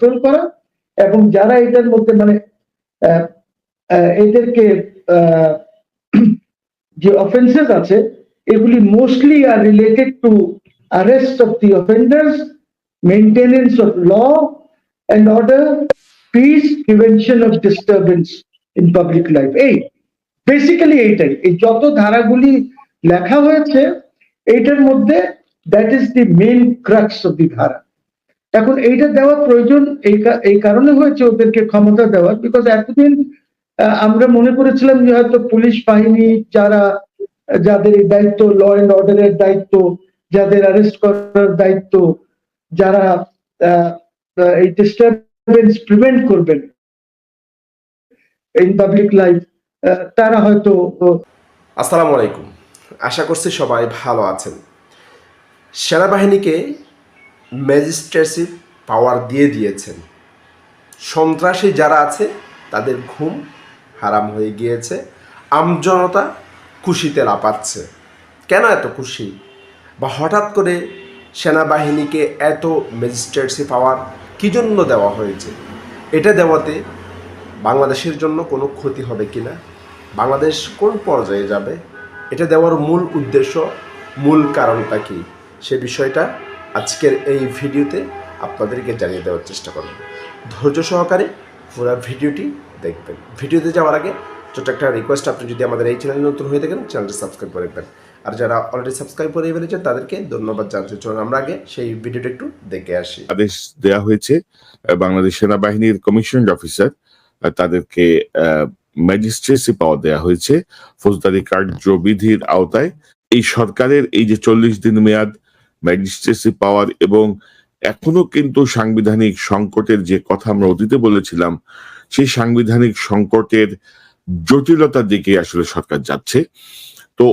Control করা এবং যারা এটার মধ্যে মানে এদেরকে যে অফেন্সেস আছে এগুলি mostly are related to arrest of the offenders, maintenance of law and order, peace, prevention of disturbance in public life. এই বেসিক্যালি এইটাই এই যত ধারাগুলি লেখা হয়েছে এইটার মধ্যে that is the main crux of the ধারা এখন এইটা দেওয়া প্রয়োজন এই কারণে হয়েছে ওদেরকে ক্ষমতা দেওয়ার বিকজ এতদিন আমরা মনে করেছিলাম যে হয়তো পুলিশ বাহিনী যারা, যাদের দায়িত্ব ল অ্যান্ড অর্ডারের দায়িত্ব, যাদের অ্যারেস্ট করার দায়িত্ব, যারা এই ডিস্টারবেন্স প্রিভেন্ট করবেন ইন পাবলিক লাইফ তারা হয়তো আসসালামু আলাইকুম। আশা করছি সবাই ভালো আছেন। সেনাবাহিনীকে ম্যাজিস্ট্রেসি পাওয়ার দিয়ে দিয়েছেন। সন্ত্রাসী যারা আছে, তাদের ঘুম হারাম হয়ে গিয়েছে। আমজনতা খুশিতে লাপাচ্ছে। কেন এত খুশি বা হঠাৎ করে সেনাবাহিনীকে এত ম্যাজিস্ট্রেটসি পাওয়ার কী জন্য দেওয়া হয়েছে? এটা দেওয়াতে বাংলাদেশের জন্য কোনো ক্ষতি হবে কিনা বাংলাদেশ কোন পর্যায়ে যাবে? এটা দেওয়ার মূল উদ্দেশ্য, মূল কারণটা কি? সে বিষয়টা আজকের এই ভিডিওতে আপনাদেরকে জানিয়ে দেওয়ার চেষ্টা করব। ধৈর্য সহকারে পুরো ভিডিওটি দেখবেন। ভিডিওতে যাওয়ার আগে ছোট্ট একটা রিকোয়েস্ট আপনি যদি আমাদের এই চ্যানেলে নতুন হয়ে থাকেন চ্যানেলটি সাবস্ক্রাইব করে রাখবেন। আর যারা অলরেডি সাবস্ক্রাইব করে ফেলেছেন, তাদেরকে ধন্যবাদ জানাতে চলুন। আমরা আগে সেই ভিডিওটা একটু দেখে আসি। আদেশ দেয়া হয়েছে বাংলাদেশ সেনাবাহিনীর কমিশন অফিসার তাদেরকে ম্যাজিস্ট্রেসি পাওয়ার দেয়া হয়েছে। ফৌজদারি কার্যবিধির আওতায় এই সরকারের এই যে চল্লিশ দিন মেয়াদ ম্যাজিস্ট্রেসি পাওয়ার এবং এখনও কিন্তু সাংবিধানিক সংকটের যে কথা আমরা অতীতে বলেছিলাম, সেই সাংবিধানিক সংকটের জটিলতার দিকে আসলে সরকার যাচ্ছে। তো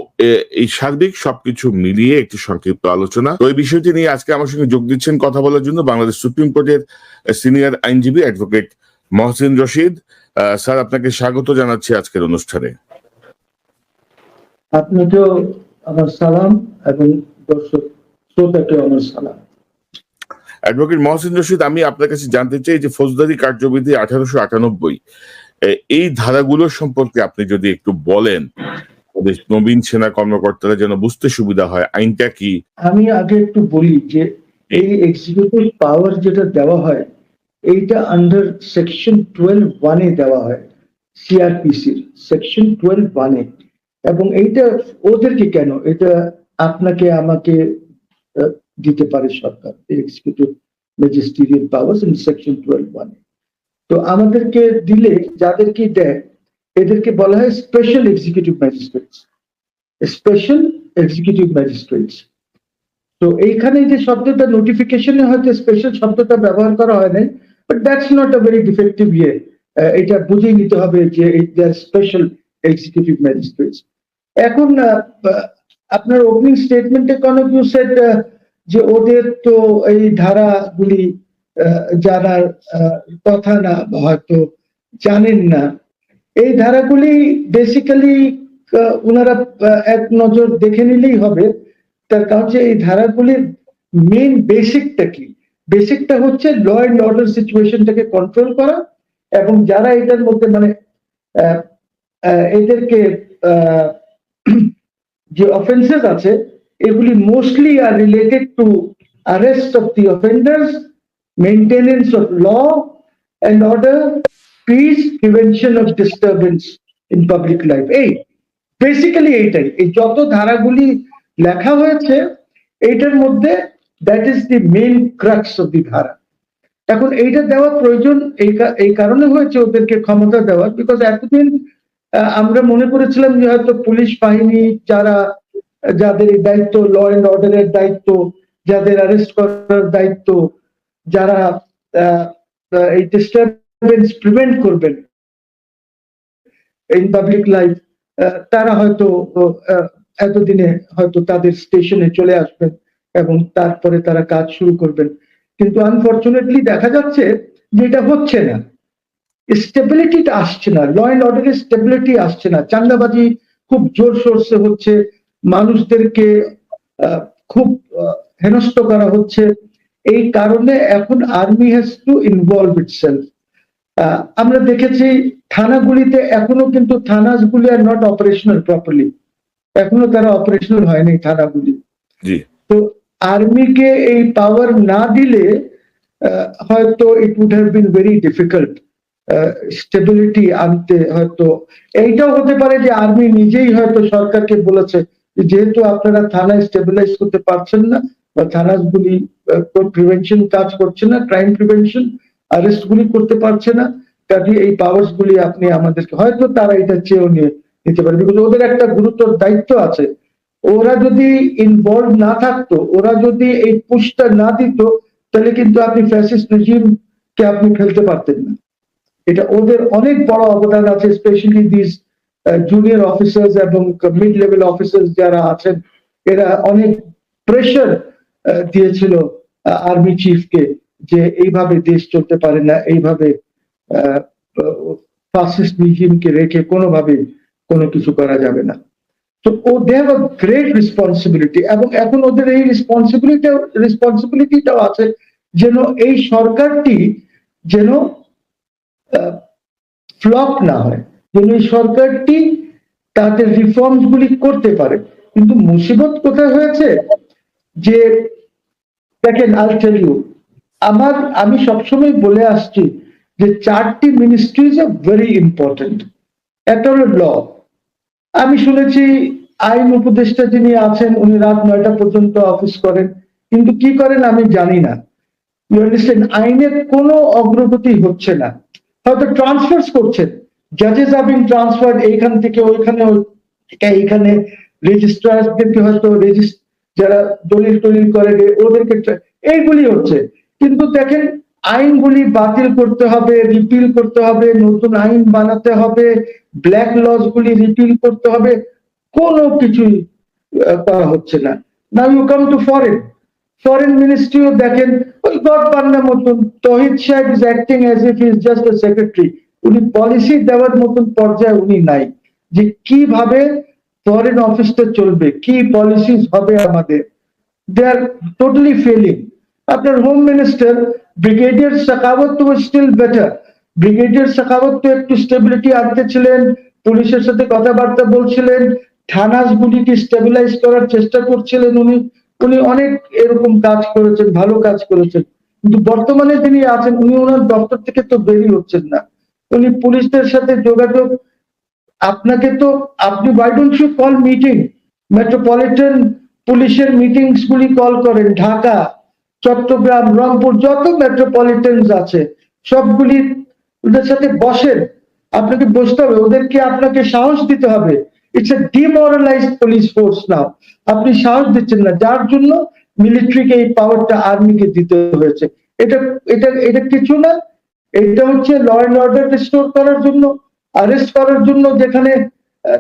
এই সার্বিক সবকিছু মিলিয়ে একটি সংক্ষিপ্ত আলোচনা। তো এই বিষয়টি নিয়ে আজকে আমার সঙ্গে যোগ দিচ্ছেন কথা বলার জন্য বাংলাদেশ সুপ্রিম কোর্টের সিনিয়র আইনজীবী অ্যাডভোকেট মহসিন রশিদ। স্যার, আপনাকে স্বাগত জানাচ্ছি আজকের অনুষ্ঠানে। আপনাকেও আমার সালাম এবং দর্শক শ্রোতাকেও আমার সালাম। অ্যাডভোকেট মহসিন রশিদ আমি আপনার কাছে জানতে চাই যে ফৌজদারি কার্যবিধি আঠারোশো আটানব্বই এই ধারাগুলো সম্পর্কে আপনি যদি একটু বলেন নবীন সেনা কর্মকর্তারা যেন বুঝতে সুবিধা হয় আইনটা কি? আমি আগে একটু বলি যে এই এক্সিকিউটিভ পাওয়ার যেটা দেওয়া হয় এইটা আন্ডার সেকশন টুয়েলভ ওয়ানে দেওয়া হয় সিআরপিসির সেকশন টুয়েলভ ওয়ানে এবং এইটা ওদেরকে কেন? এটা আপনাকে আমাকে দিতে পারে সরকার executive magisterial powers in section twelve ওয়ানে তো আমাদেরকে দিলে, যাদেরকে দেয়, এদেরকে বলা হয় special executive magistrates special executive magistrates তো এইখানে যে শব্দটা নোটিফিকেশনে হয়তো স্পেশাল শব্দটা ব্যবহার করা হয় নাই but that's not a very defective ইয়ে। এটা বুঝে নিতে হবে যে স্পেশাল এক্সিকিউটিভ ম্যাজিস্ট্রেটস এখন আপনার ওপেনিং স্টেটমেন্টে কোনো ইউ সেড যে ওদের তো এই ধারাগুলি জানার কথা না, হয়তো জানেন না। এই ধারাগুলি বেসিক্যালি ওনারা এক নজর দেখে নিলেই হবে। তার কারণ যে এই ধারাগুলির মেইন বেসিকটা কি? বেসিকটা হচ্ছে ল অ্যান্ড অর্ডার সিচুয়েশনটাকে কন্ট্রোল করা এবং যারা এটার মধ্যে মানে এদেরকে যে অফেন্সেস আছে এগুলি mostly are related to arrest of the offenders, maintenance of law and order, peace, prevention of disturbance in public life. এই বেসিক্যালি এইটাই এই যত ধারাগুলি লেখা হয়েছে এইটার মধ্যে that is the main crux of the ধারা এখন এইটা দেওয়া প্রয়োজন এই কারণে হয়েছে ওদেরকে ক্ষমতা দেওয়ার বিকজ এতদিন আমরা মনে করেছিলাম যে হয়তো পুলিশ বাহিনী যারা, যাদের দায়িত্ব ল অ্যান্ড অর্ডারের দায়িত্ব, যাদের অ্যারেস্ট করার দায়িত্ব, যারা এই ডিস্টারবেন্স প্রিভেন্ট করবেন ইন পাবলিক লাইফ তারা হয়তো এতদিনে হয়তো তাদের স্টেশনে চলে আসবেন এবং তারপরে তারা কাজ শুরু করবেন। কিন্তু আনফর্চুনেটলি দেখা যাচ্ছে যে এটা হচ্ছে না। স্টেবিলিটিটা আসছে না ল অ্যান্ড অর্ডারের স্টেবিলিটি আসছে না। চান্দাবাজি খুব জোর সোর্সে হচ্ছে মানুষদেরকে খুব হেনস্থ করা হচ্ছে। এই কারণে এখন army has to involve itself আমরা দেখেছি থানাগুলিতে এখনও কিন্তু থানাগুলি আর নট অপারেশনাল প্রপারলি এখনও তারা অপারেশনাল হয়নি থানাগুলি। তো আর্মিকে এই পাওয়ার না দিলে হয়তো it would have been very difficult stability আনতে হয়তো, এইটাও হতে পারে যে আর্মি নিজেই হয়তো সরকারকে বলেছে যেহেতু আপনারা থানায় স্টেবিলাইজ করতে পারছেন না বা থানাগুলি প্রিভেনশন কাজ করছে না ক্রাইম প্রিভেনশন অ্যারেস্ট গুলি করতে পারছে না কাজে এই পাওয়ার্স গুলি আপনি আমাদেরকে, হয়তো তারা এটা চেয়েও নিয়ে নিতে পারে। বিকজ ওদের একটা গুরুতর দায়িত্ব আছে। ওরা যদি ইনভলভ না থাকতো, ওরা যদি এই পুশটা না দিত, তাহলে কিন্তু আপনি ফ্যাসিস্ট রেজিম কে আপনি ফেলতে পারতেন না। এটা ওদের অনেক বড় অবদান আছে স্পেশালি দিস জুনিয়র অফিসার্স এবং মিড লেভেল অফিসার্স যারা আছেন, এরা অনেক প্রেশার দিয়েছিল আর্মি চিফকে যে এইভাবে দেশ চলতে পারে না, এইভাবে ফাসিস্ট রিজিমকে রেখে কোনোভাবে কোনো কিছু করা যাবে না। তো ও they have a great responsibility এবং এখন ওদের এই রেসপন্সিবিলিটি রেসপন্সিবিলিটিটাও আছে যেন এই সরকারটি যেন ফ্লপ না হয়। যেন এই সরকারটি তাদের রিফর্মস গুলি করতে পারে। কিন্তু মুসিবত কোথায় হয়েছে? যে, দেখেন আল টেল ইউ আমার, আমি সবসময় বলে আসছি যে চারটি মিনিস্ট্রিজ আর ভেরি ইম্পর্টেন্ট একটা হলো ল আমি শুনেছি আইন উপদেষ্টা যিনি আছেন, উনি রাত নয়টা পর্যন্ত অফিস করেন। কিন্তু কি করেন আমি জানি না। ইউ আইনের কোনো অগ্রগতি হচ্ছে না। হয়তো ট্রান্সফার্স করছেন। জাজেস আর বিং ট্রান্সফার এইখান থেকে ওইখানে ওই এইখানে। রেজিস্ট্রারদেরকে হয়তো যারা দলিল টলিল করে ওদেরকে এইগুলি হচ্ছে। কিন্তু দেখেন, আইনগুলি বাতিল করতে হবে রিপিল করতে হবে, নতুন আইন বানাতে হবে ব্ল্যাক লস গুলি রিপিল করতে হবে, কোনো কিছুই করা হচ্ছে না। Now you come to foreign foreign মিনিস্ট্রিও দেখেন ওই গড বান্নার মতন তহিদ সাহেব ইজ জাস্ট সেক্রেটারি উনি পলিসি দেওয়ার মতন পর্যায়ে উনি নাই। যে কীভাবে ফরেন অফিসটা চলবে, কি পলিসিস হবে আমাদের। দে আর টোটালি ফেলিং আপনার হোম মিনিস্টার ব্রিগেডিয়ার সাকাওয়াত তো স্টিল বেটার ব্রিগেডিয়ার সাকাওয়াত একটু স্টেবিলিটি আনতেছিলেন পুলিশের সাথে কথাবার্তা বলছিলেন থানাস গুলিকে স্টেবিলাইজ করার চেষ্টা করছিলেন উনি। উনি অনেক এরকম কাজ করেছেন, ভালো কাজ করেছেন। কিন্তু বর্তমানে যিনি আছেন, উনি ওনার দপ্তর থেকে তো বেরিয়ে হচ্ছেন না। উনি পুলিশদের সাথে যোগাযোগ, আপনাকে তো, আপনি ওয়াই কল মিটিং মেট্রোপলিটন পুলিশের মিটিংস গুলি কল করেন, ঢাকা, চট্টগ্রাম, রংপুর, যত মেট্রোপলিটনস আছে, সবগুলি ওদের সাথে বসেন। আপনাকে বসতে হবে, ওদেরকে আপনাকে সাহস দিতে হবে। It's a demoralised police force now আপনি সাহস দিচ্ছেন না। যার জন্য মিলিটারিকে এই পাওয়ারটা আর্মিকে দিতে হয়েছে। এটা এটা এটা কিছু না। এটা হচ্ছে ল অ্যান্ড অর্ডার রিস্টোর করার জন্য অ্যারেস্ট করার জন্য যেখানে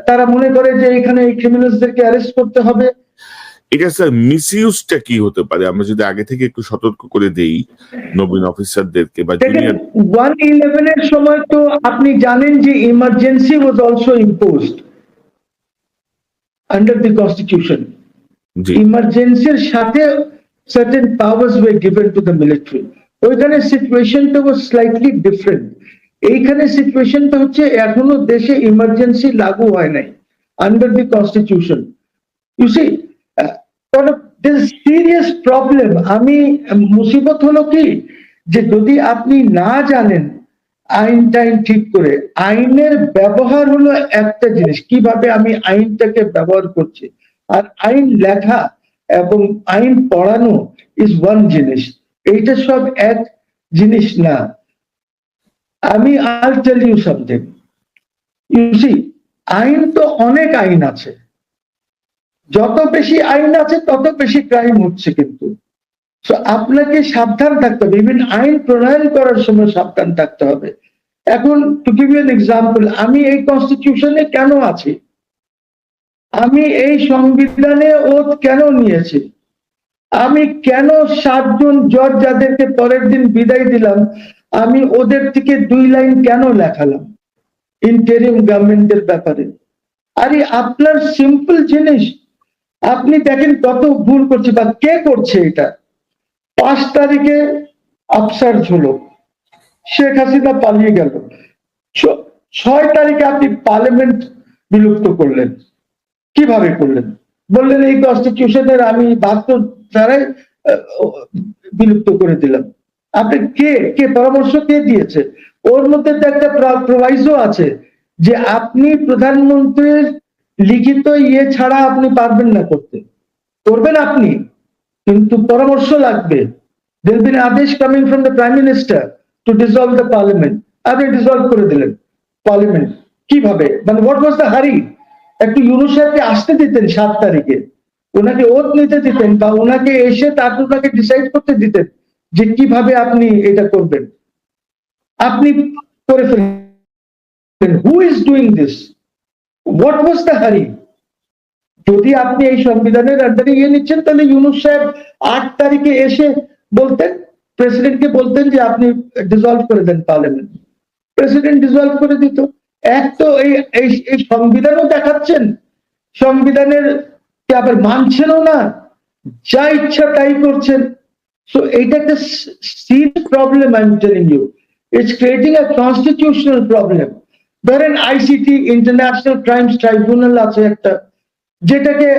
তারা মনে করে যে এখানে এই ক্রিমিনালসদেরকে অ্যারেস্ট করতে হবে। এটা স্যার মিসইউজটা কি হতে পারে? আমরা যদি আগে থেকে একটু সতর্ক করে দেই নবীন অফিসারদেরকে বা ওয়ান ইলেভেনের সময় তো আপনি জানেন যে emergency was also imposed under the constitution জি ইমার্জেন্সির সাথে certain powers were given to the military ওইখানে সিচুয়েশনটা ওয়াজ স্লাইটলি ডিফারেন্ট এইখানে সিচুয়েশনটা হচ্ছে এখনও দেশে ইমার্জেন্সি লাগু হয় নাই under the constitution you see serious problem আমি মুসিবত হলো কি যে যদি আপনি না জানেন আইন টাইন ঠিক করে, আইনের ব্যবহার হলো একটা জিনিস, কীভাবে আমি আইনটাকে ব্যবহার করছি। আর আইন লেখা এবং আইন পড়ানো ইজ ওয়ান জিনিস। এইটা সব এক জিনিস না। আমি আল টেল ইউ সামথিং আইন তো অনেক আইন আছে। যত বেশি আইন আছে, তত বেশি ক্রাইম হচ্ছে কিন্তু। So আপনাকে সাবধান থাকতে হবে। ইভেন আইন প্রণয়ন করার সময় সাবধান থাকতে হবে। এখন টু গিভ ইউ এক্সাম্পল আমি এই কনস্টিটিউশনে কেন আছি? আমি এই সংবিধানে ওত কেন নিয়েছি? আমি কেন সাতজন জজ যাদেরকে পরের দিন বিদায় দিলাম, আমি ওদের থেকে দুই লাইন কেন লেখালাম? ইন্টারিম গভর্নমেন্টের ব্যাপারে। আরে আপনার সিম্পল জিনিস। আপনি দেখেন কত ভুল করছে বা কে করছে এটা? পাঁচ তারিখে আফসার হলো। শেখ হাসিনা পালিয়ে গেল। ছয় তারিখে আপনি পার্লামেন্ট বিলুপ্ত করলেন। কীভাবে করলেন? বললেন এই কনস্টিটিউশনের আমি ধারায় আহ, বিলুপ্ত করে দিলাম। আপনি কে? কে? পরামর্শ কে দিয়েছে? ওর মধ্যে তো একটা প্রভাইজও আছে যে আপনি প্রধানমন্ত্রীর লিখিত ইয়ে ছাড়া আপনি পারবেন না করতে। করবেন আপনি? কিন্তু পরামর্শ লাগবে। আদেশ coming from the prime minister to dissolve the parliament আপনি ডিসলভ করে দিলেন পার্লামেন্ট কীভাবে? মানে হোয়াট ওয়াজ দ্য হারি একটু ইউনুস সাহেবকে আসতে দিতেন সাত তারিখে। ওনাকে ওত নিতে দিতেন বা ওনাকে এসে তারপর ওনাকে ডিসাইড করতে দিতেন যে কীভাবে আপনি এটা করবেন। আপনি করে ফেলেন। Who is doing this what was the hurry যদি আপনি এই সংবিধানের আন্ডারে ইয়ে নিচ্ছেন, তাহলে ইউনুস সাহেব আট তারিখে এসে বলতেন, প্রেসিডেন্টকে বলতেন যে আপনি ডিসলভ করে দেন পার্লামেন্ট প্রেসিডেন্ট ডিসলভ করে দিত। এক তো এই, এই- সংবিধানও দেখাচ্ছেন। সংবিধানের আবার মানছেনও না। যা ইচ্ছা তাই করছেন। সো এইটা একটা serious problem I am telling you it's creating a constitutional problem ধরেন আইসিটি ইন্টারন্যাশনাল ক্রাইমস ট্রাইব্যুনাল আছে একটা। যেটাকে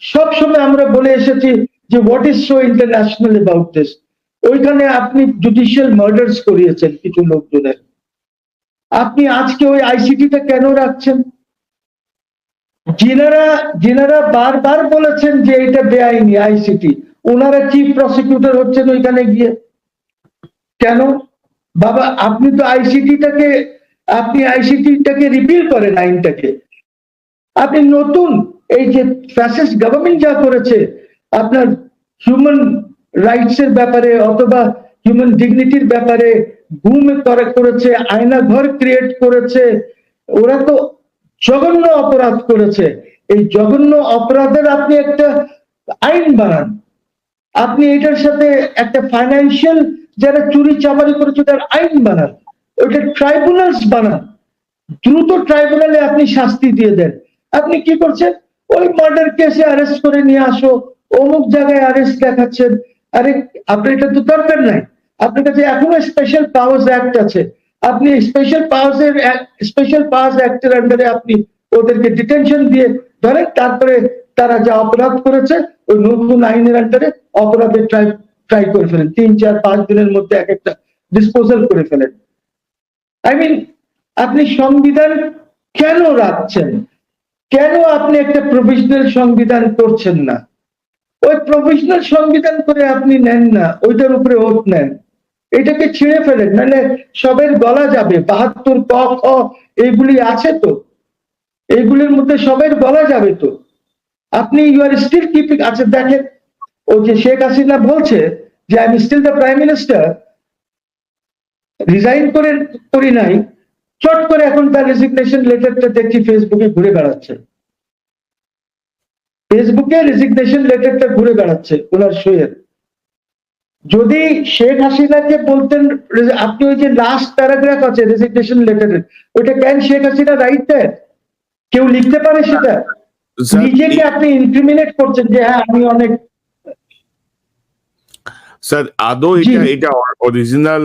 সবসময় আমরা বলে এসেছি যে what is so international about this ওইখানে আপনি জুডিশিয়াল মার্ডার্স করিয়েছেন কিছু লোকজনের। আপনি আজকে ওই আইসিটিটা কেন রাখছেন? যিনারা যিনারা বারবার বলেছেন যে এটা বেআইনি আইসিটি ওনারা চিফ প্রসিকিউটর হচ্ছেন ওইখানে গিয়ে। কেন? বাবা, আপনি তো আইসিটিটাকে আপনি আইসিটিটাকে রিপিল করেন আইনটাকে। আপনি নতুন এই যে ফ্যাসিস্ট গভর্নমেন্ট যা করেছে, আপনার হিউম্যান রাইটস এর ব্যাপারে অথবা হিউম্যান ডিগনিটির ব্যাপারে ঘুম করেছে, আয়না ঘর ক্রিয়েট করেছে, ওরা তো জঘন্য অপরাধ করেছে। এই জঘন্য অপরাধের আপনি একটা আইন বানান। আপনি এটার সাথে একটা ফাইন্যান্সিয়াল যারা চুরি চামারি করেছে, তার আইন বানান। ওইটা ট্রাইব্যুনালস বানান। দ্রুত ট্রাইব্যুনালে আপনি শাস্তি দিয়ে দেন। আপনি কি করছেন? ওই মার্ডার কেসে অ্যারেস্ট করে নিয়ে আসো। অমুক জায়গায় অ্যারেস্ট দেখাচ্ছেন। আরে, আপনার এটা তো দরকার নাই। আপনার কাছে এখনও স্পেশাল পাওয়ার্স অ্যাক্ট আছে। আপনি স্পেশাল পাওয়ার্স এর স্পেশাল পাওয়ার্স অ্যাক্টের আন্ডারে আপনি ওদেরকে ডিটেনশন দিয়ে ধরেন, তারপরে তারা যা অপরাধ করেছে, ওই নতুন আইনের আন্ডারে অপরাধের ট্রাই ট্রাই করে ফেলেন। তিন, চার, পাঁচ দিনের মধ্যে এক একটা ডিসপোজাল করে ফেলেন। আই মিন আপনি সংবিধান কেন রাখছেন? কেন আপনি একটা প্রফেশনাল সংবিধান করছেন না? ওই প্রফেশনাল সংবিধান করে আপনি নেন না, ওইটার উপরে ওট নেন। এটাকে ছিঁড়ে ফেলেন, নাহলে সবের গলা যাবে। বাহাত্তর ক, খ, এইগুলি আছে তো? এইগুলির মধ্যে সবের গলা যাবে তো? আপনি ইউ আর স্টিল কিপিং আছে দেখেন ও যে শেখ হাসিনা বলছে যে I am still the prime minister resign করে করি নাই। চট করে এখন তার রেজিগনেশন লেটারটা দেখছি ফেসবুকে ঘুরে বেড়াচ্ছে। ফেসবুকে রেজিগনেশন লেটারটা ঘুরে বেড়াচ্ছে ওনার শোয়ের যদি শেখ হাসিনাকে বলতেন আপনি ওই যে লাস্ট প্যারাগ্রাফ আছে রেজিগনেশন লেটারের ওইটা কেন শেখ হাসিনা রাইট দেয় কেউ লিখতে পারে সেটা? নিজেকে আপনি ইনক্রিমিনেট করছেন যে হ্যাঁ আমি অনেক স্যার আদৌ এটা এটা অরিজিনাল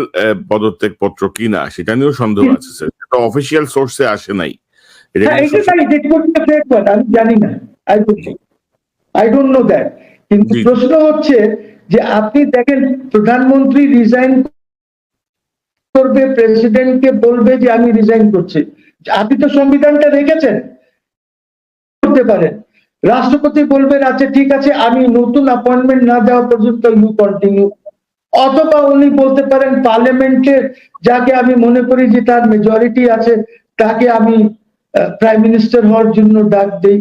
পদত্যাগ পত্র কিনা সেটা নিয়েও সন্দেহ আছে স্যার এটা অফিসিয়াল সোর্সে আসে নাই। হ্যাঁ আমি জানি না। আই ডোন্ট নো দ্যাট কিন্তু। প্রশ্ন হচ্ছে যে আপনি দেখেন প্রধানমন্ত্রী রিজাইন করবে প্রেসিডেন্টকে বলবে যে আমি রিজাইন করছি। আপনি তো সংবিধানটা রেখেছেন। করতে পারেন। রাষ্ট্রপতি বলবেন আচ্ছা ঠিক আছে আমি নতুন অ্যাপয়েন্টমেন্ট না দেওয়া পর্যন্ত ইউ কন্টিনিউ অথবা উনি বলতে পারেন পার্লামেন্টে যাকে আমি মনে করি যে তার মেজরিটি আছে তাকে আমি প্রাইম মিনিস্টার হওয়ার জন্য ডাক দেই।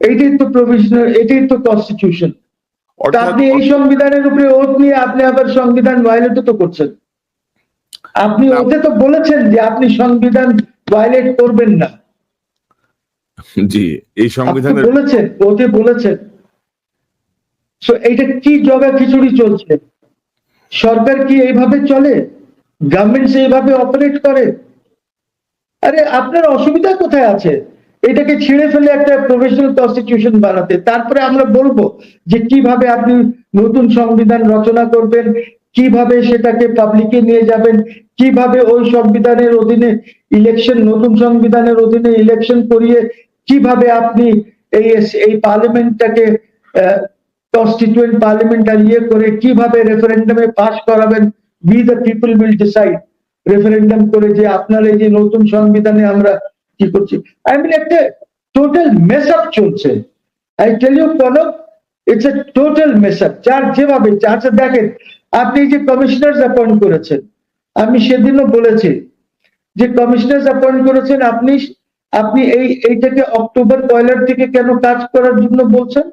এইটাই তো প্রভিশনাল এটাই তো কনস্টিটিউশন আপনি এই সংবিধানের উপরে ওত নিয়ে আপনি আবার সংবিধান ভায়োলেট তো করছেন। আপনি। ওতে তো বলেছেন যে আপনি সংবিধান ভায়োলেট করবেন না। জি এই বলেছেন ওতে বলেছেন। এইটা কি জগা খিচুড়ি চলছে? সরকার কি এইভাবে চলে? এইভাবে অপারেট করে? আরে আপনার অসুবিধা কোথায় আছে? এটাকে ছিঁড়ে ফেলে একটা প্রফেশনাল কনস্টিটিউশন বানাতে। তারপরে আমরা বলব যে কীভাবে আপনি নতুন সংবিধান রচনা করবেন কীভাবে সেটাকে পাবলিকে নিয়ে যাবেন? কীভাবে ওই সংবিধানের অধীনে ইলেকশন নতুন সংবিধানের অধীনে ইলেকশন করিয়ে কীভাবে আপনি এই এই পার্লামেন্টটাকে কনস্টিটিউয়েন্ট পার্লামেন্ট আর ইয়ে করে কীভাবে রেফারেন্ডামে পাস করাবেন? We the people will decide referendum করে যে আপনার এই যে নতুন সংবিধানে আমরা কি করছি? আই মিন একটা টোটাল মেস আপ চলছে। I tell you Pranab it's a total mess up যার যেভাবে আচ্ছা দেখেন আপনি যে কমিশনার্স অ্যাপয়েন্ট করেছেন, আমি সেদিনও বলেছি যে কমিশনার্স অ্যাপয়েন্ট করেছেন, আপনি আপনি এই এইটাকে অক্টোবর পয়লার থেকে কেন কাজ করার জন্য বলছেন?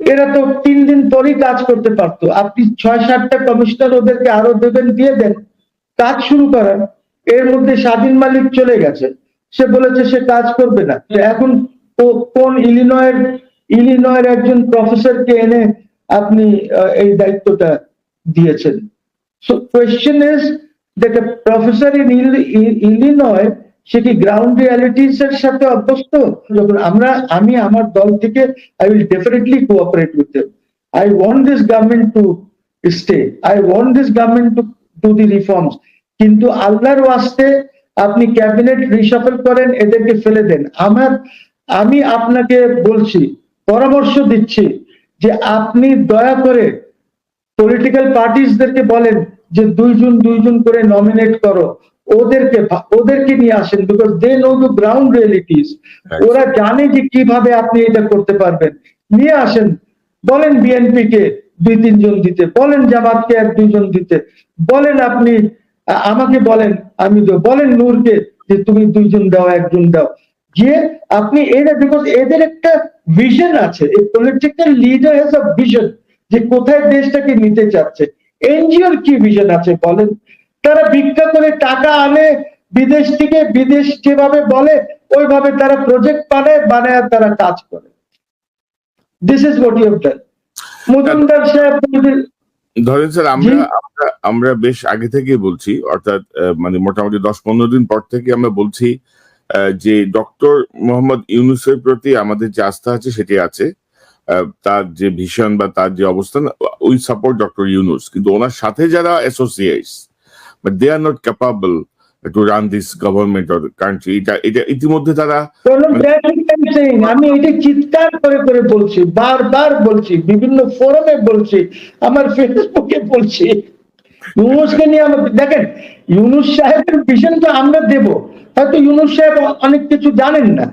এরা তো তিন দিন পরেই কাজ করতে পারতো। আপনি ছয় সাতটা কমিশনার ওদেরকে আরও দেবেন, দিয়ে দেন, কাজ শুরু করেন। এর মধ্যে স্বাধীন মালিক চলে গেছে। সে বলেছে সে কাজ করবে না। এখন কোন ইলিনয়ের ইলিনয়ের একজন প্রফেসরকে এনে আপনি এই দায়িত্বটা দিয়েছেন। So question is that professor in Illinois সে কি গ্রাউন্ড রিয়ালিটিস এর সাথে অভ্যস্ত? যখন আমরা, আমি আমার দল থেকে I will definitely cooperate with them I want this government to stay I want this government to do the reforms কিন্তু আল্লাহর ওয়াস্তে আপনি ক্যাবিনেট রিসাফল করেন, এদেরকে ফেলে দেন। আমার, আমি আপনাকে বলছি, পরামর্শ দিচ্ছি যে আপনি দয়া করে পলিটিক্যাল পার্টিসদেরকে বলেন যে দুইজন দুইজন করে নমিনেট করো। ওদেরকে ওদেরকে নিয়ে আসেন because they know the ground realities ওরা জানে যে কীভাবে আপনি এটা করতে পারবেন। নিয়ে আসেন। বলেন বিএনপি কে দুই তিনজন দিতে। বলেন জামাতকে এক দুইজন দিতে। বলেন আপনি আমাকে বলেন আমি বলেন নূরকে যে তুমি দুইজন দাও একজন দাও। যে আপনি এরা বিকজ এদের একটা ভিশন আছে। এই political leader has a vision যে কোথায় দেশটাকে নিতে চাচ্ছে এনজিওর কি ভিশন আছে বলেন? তারা ভিক্ষা করে টাকা আনে বিদেশ থেকে বিদেশ যেভাবে বলে ওইভাবে তারা প্রজেক্ট বানায় বানায় আর তারা কাজ করে। This is what you have done Majumdar সাহেব ধরেন স্যার আমরা আমরা আমরা বেশ আগে থেকেই বলছি অর্থাৎ মানে মোটামুটি দশ পনেরো দিন পর থেকে আমরা বলছি যে ডক্টর মোহাম্মদ ইউনুসের প্রতি আমাদের যে আস্থা আছে সেটি আছে। তার যে ভিশন বা তার যে অবস্থান, উই সাপোর্ট ডক্টর ইউনুস। কিন্তু ওনার সাথে যারা associates but they are not capable to run this government or country এটা এটা ইতিমধ্যে তারা. আমি এটা চিৎকার করে করে বলছি, বারবার বলছি, বিভিন্ন ফোরামে বলছি, আমার ফেসবুকে বলছি। ইউনুসকে নিয়ে আমাকে, দেখেন, ইউনুস সাহেবের ভিশনটা আমরা দেব, হয়তো ইউনুস সাহেব অনেক কিছু জানেন না।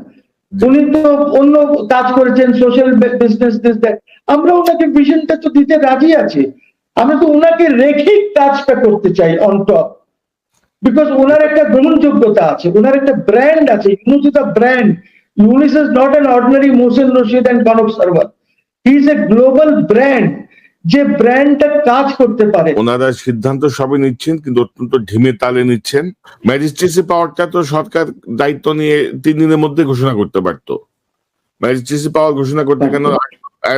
উনি তো অন্য কাজ করেছেন সোশ্যাল বিজনেস আমরা ওনাকে ভিশনটা তো দিতে রাজি আছি। আমরা তো ওনাকে রেখে কাজটা করতে চাই অন টপ বিকজ ওনার একটা গ্রহণযোগ্যতা আছে, ওনার একটা ব্র্যান্ড আছে, Yunus brand Yunus is not an ordinary Mohsin Rashid and Konok Sarwar he is a global brand যে ব্র্যান্ডটা কাজ করতে পারে। ওনারা সিদ্ধান্ত সবই নিচ্ছেন কিন্তু অত্যন্ত ঢিমে তালে নিচ্ছেন। ম্যাজিস্ট্রেসি পাওয়ারটা তো সরকার দায়িত্ব নিয়ে তিন দিনের মধ্যে ঘোষণা করতে পারত। ম্যাজিস্ট্রেসি পাওয়ার ঘোষণা করতে কেন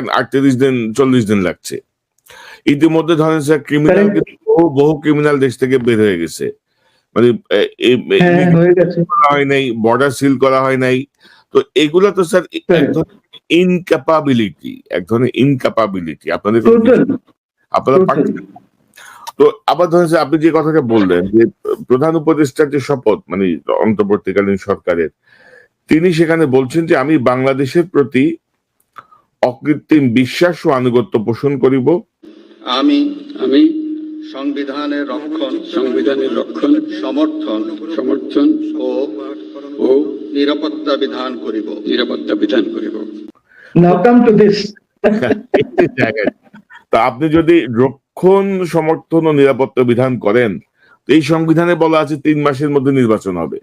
আটত্রিশ দিন চল্লিশ দিন লাগছে? ইতিমধ্যে ধরেন স্যার ক্রিমিনাল. বহু বহু ক্রিমিনাল দেশ থেকে বের হয়ে গেছে। মানে এ- হ্যাঁ হয়ে হয় নাই বর্ডার সিল করা হয় নাই। তো এগুলো তো স্যার এক ধরনের ইনক্যাপাবিলিটি এক ধরনের ইনক্যাপাবিলিটি আপনাদের আপনারা পারছেন। তো আবার ধরেন আপনি যে কথাটা বললেন যে প্রধান উপদেষ্টার যে শপথ মানে অন্তর্বর্তীকালীন সরকারের তিনি সেখানে বলছেন যে আমি বাংলাদেশের প্রতি অকৃত্রিম বিশ্বাস ও আনুগত্য পোষণ করিব। আমি আমি সংবিধানের রক্ষণ সংবিধানের রক্ষণ সমর্থন সমর্থন ও ও নিরাপত্তা বিধান করিব। নিরাপত্তা বিধান করিব। নাও কাম টু দিস তো আপনি যদি রক্ষণ সমর্থন ও নিরাপত্তা বিধান করেন এই সংবিধানে বলা আছে তিন মাসের মধ্যে নির্বাচন হবে।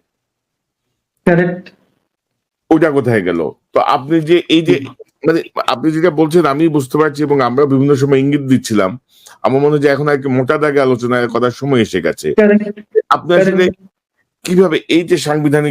ওটা কোথায় গেল? তো আপনি যে এই যে মানে আপনি যেটা বলছেন আমি বুঝতে পারছি এবং আমরা বিভিন্ন সময় ইঙ্গিত দিচ্ছিলাম আমার মনে হয় যে এখন আর কি মোটা দাগে আলোচনা করার সময় এসে গেছে। আপনার আপনি আসলে কীভাবে এই যে সাংবিধানিক